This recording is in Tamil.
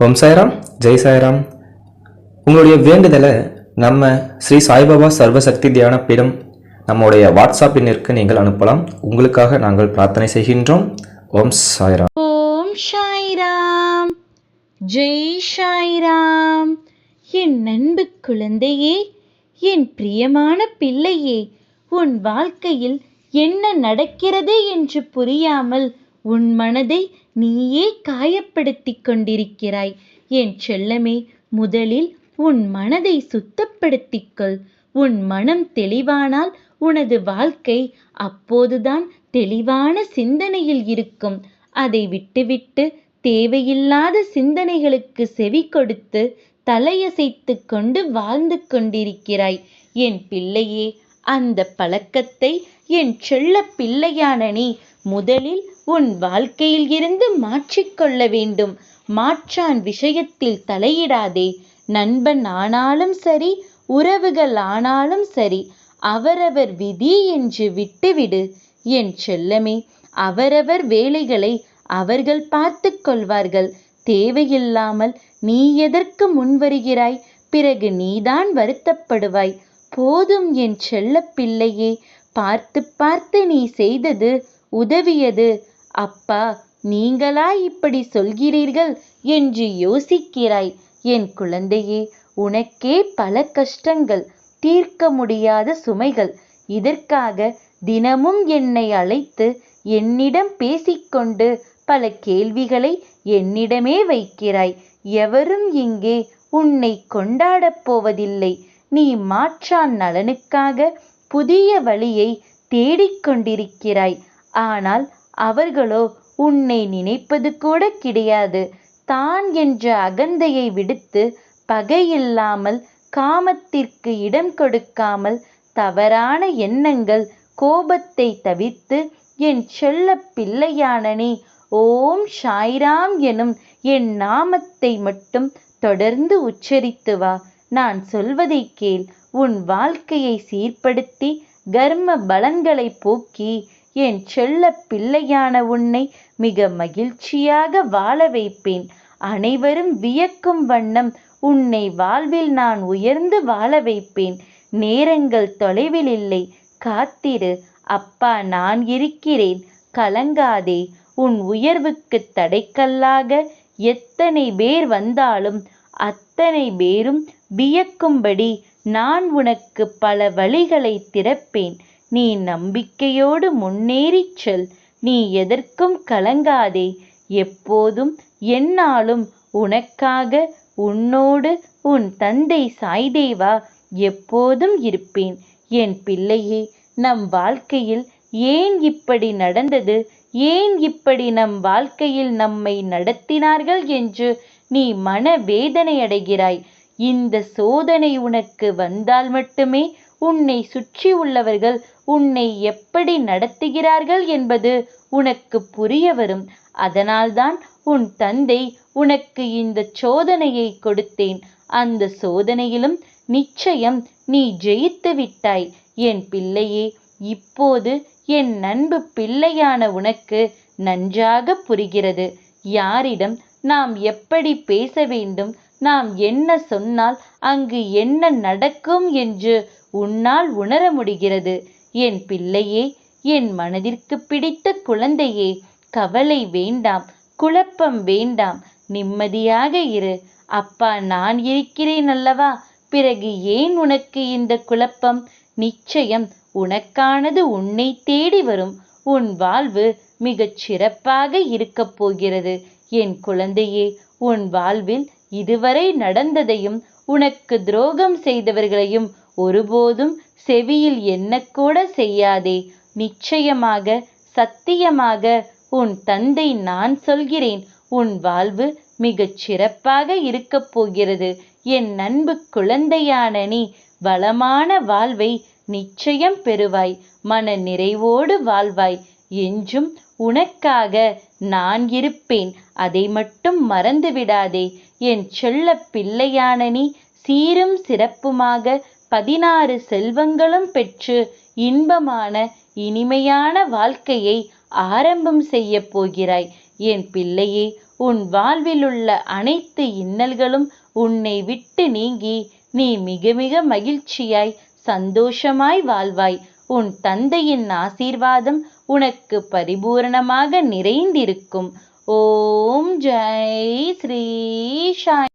ஓம் சாய்ராம் ஜெய் சாய்ராம். உங்களுடைய வேண்டுதலை நம்ம ஸ்ரீ சாய்பாபா சர்வசக்தி தியான பீடம் நம்முடைய வாட்ஸ்அப் எண்ணிற்கு நீங்கள் அனுப்பலாம். உங்களுக்காக நாங்கள் பிரார்த்தனை செய்கின்றோம். ஓம் சாய்ராம். ஓம் சாய்ராம். ஜெய் சாய்ராம். என் அன்பு குழந்தையே என் பிரியமான பிள்ளையே உன் வாழ்க்கையில் என்ன நடக்கிறது என்று புரியாமல் உன் மனதை நீயே காயப்படுத்திக் கொண்டிருக்கிறாய். என் செல்லமே முதலில் உன் மனதை சுத்தப்படுத்திக் கொள். உன் மனம் தெளிவானால் உனது வாழ்க்கை அப்போதுதான் தெளிவான சிந்தனையில் இருக்கும். அதை விட்டுவிட்டு தேவையில்லாத சிந்தனைகளுக்கு செவி கொடுத்து தலையசைத்து கொண்டு வாழ்ந்து கொண்டிருக்கிறாய். என் பிள்ளையே அந்த பழக்கத்தை என் செல்ல பிள்ளையான நீ முதலில் உன் வாழ்க்கையில் இருந்து மாற்றிக்கொள்ள வேண்டும். மாற்றான் விஷயத்தில் தலையிடாதே. நண்பன் ஆனாலும் சரி உறவுகள் ஆனாலும் சரி அவரவர் விதி என்று விட்டுவிடு. என் செல்லமே அவரவர் வேலைகளை அவர்கள் பார்த்து கொள்வார்கள். தேவையில்லாமல் நீ எதற்கு முன்வருகிறாய் பிறகு நீதான் வருத்தப்படுவாய். போதும் என் செல்ல பிள்ளையே பார்த்து பார்த்து நீ செய்தது உதவியது. அப்பா நீங்களா இப்படி சொல்கிறீர்கள் என்று யோசிக்கிறாய். என் குழந்தையே உனக்கே பல கஷ்டங்கள் தீர்க்க முடியாத சுமைகள். இதற்காக தினமும் என்னை அழைத்து என்னிடம் பேசிக்கொண்டு பல கேள்விகளை என்னிடமே வைக்கிறாய். எவரும் இங்கே உன்னை கொண்டாடப் போவதில்லை. நீ மாற்றான் நலனுக்காக புதிய வழியை தேடிக்கொண்டிருக்கிறாய். ஆனால் அவர்களோ உன்னை நினைப்பது கூட கிடையாது. தான் என்ற அகந்தையை விடுத்து பகையில்லாமல் காமத்திற்கு இடம் கொடுக்காமல் தவறான எண்ணங்கள் கோபத்தை தவிர்த்து என் செல்ல பிள்ளையானனே ஓம் சாய்ராம் எனும் என் நாமத்தை மட்டும் தொடர்ந்து உச்சரித்து வா. நான் சொல்வதை கேள். உன் வாழ்க்கையை சீர்படுத்தி கர்ம பலன்களை போக்கி என் செல்ல பிள்ளையான உன்னை மிக மகிழ்ச்சியாக வாழ வைப்பேன். அனைவரும் வியக்கும் வண்ணம் உன்னை வாழ்வில் நான் உயர்ந்து வாழ வைப்பேன். நேரங்கள் தொலைவில் இல்லை. காத்திரு. அப்பா நான் இருக்கிறேன். கலங்காதே. உன் உயர்வுக்கு தடைக்கல்லாக எத்தனை பேர் வந்தாலும் அத்தனை பேரும் வியக்கும்படி நான் உனக்கு பல வழிகளை திறப்பேன். நீ நம்பிக்கையோடு முன்னேறிச் செல். நீ எதற்கும் கலங்காதே. எப்போதும் எந்நாளும் உனக்காக உன்னோடு உன் தந்தை சாய்தேவா எப்போதும் இருப்பேன். என் பிள்ளையே நம் வாழ்க்கையில் ஏன் இப்படி நடந்தது? ஏன் இப்படி நம் வாழ்க்கையில் நம்மை நடத்தினார்கள் என்று நீ மன வேதனை அடைகிறாய் இந்த சோதனை உனக்கு வந்தால் மட்டுமே உன்னை சுற்றி உள்ளவர்கள் உன்னை எப்படி நடத்துகிறார்கள் என்பது உனக்கு புரிய வரும். அதனால்தான் உன் தந்தை உனக்கு இந்த சோதனையை கொடுத்தேன். அந்த சோதனையிலும் நிச்சயம் நீ ஜெயித்து விட்டாய். என் பிள்ளையே இப்போது என் நண்பு பிள்ளையான உனக்கு நன்றாக புரிகிறது. யாரிடம் நாம் எப்படி பேச வேண்டும்? நாம் என்ன சொன்னால் அங்கு என்ன நடக்கும் என்று உன்னால் உணர முடிகிறது. என் பிள்ளையே என் மனதிற்கு பிடித்த குழந்தையே கவலை வேண்டாம் குழப்பம் வேண்டாம் நிம்மதியாக இரு. அப்பா நான் இருக்கிறேன் அல்லவா? பிறகு ஏன் உனக்கு இந்த குழப்பம்? நிச்சயம் உனக்கானது உன்னை தேடி வரும். உன் வாழ்வு மிகச் சிறப்பாக இருக்கப் போகிறது. என் குழந்தையே உன் வாழ்வில் இதுவரை நடந்ததையும் உனக்கு துரோகம் செய்தவர்களையும் ஒருபோதும் செவியில் எண்ணக்கூட செய்யாதே. நிச்சயமாக சத்தியமாக உன் தந்தை நான் சொல்கிறேன். உன் வாழ்வு மிகச் சிறப்பாக இருக்கப் போகிறது. என் அன்பு குழந்தையான நீ வளமான வாழ்வை நிச்சயம் பெறுவாய். மன நிறைவோடு வாழ்வாய். என்றும் உனக்காக நான் இருப்பேன். அதை மட்டும் மறந்து விடாதே என் செல்ல பிள்ளையான நீ சீரும் சிறப்புமாக பதினாறு செல்வங்களும் பெற்று இன்பமான இனிமையான வாழ்க்கையை ஆரம்பம் செய்ய போகிறாய். என் பிள்ளையே உன் வாழ்விலுள்ள அனைத்து இன்னல்களும் உன்னை விட்டு நீங்கி நீ மிக மிக மகிழ்ச்சியாய் சந்தோஷமாய் வாழ்வாய். உன் தந்தையின் ஆசீர்வாதம் உனக்கு பரிபூரணமாக நிறைந்திருக்கும். ஓம் ஜெய் ஸ்ரீ சாய்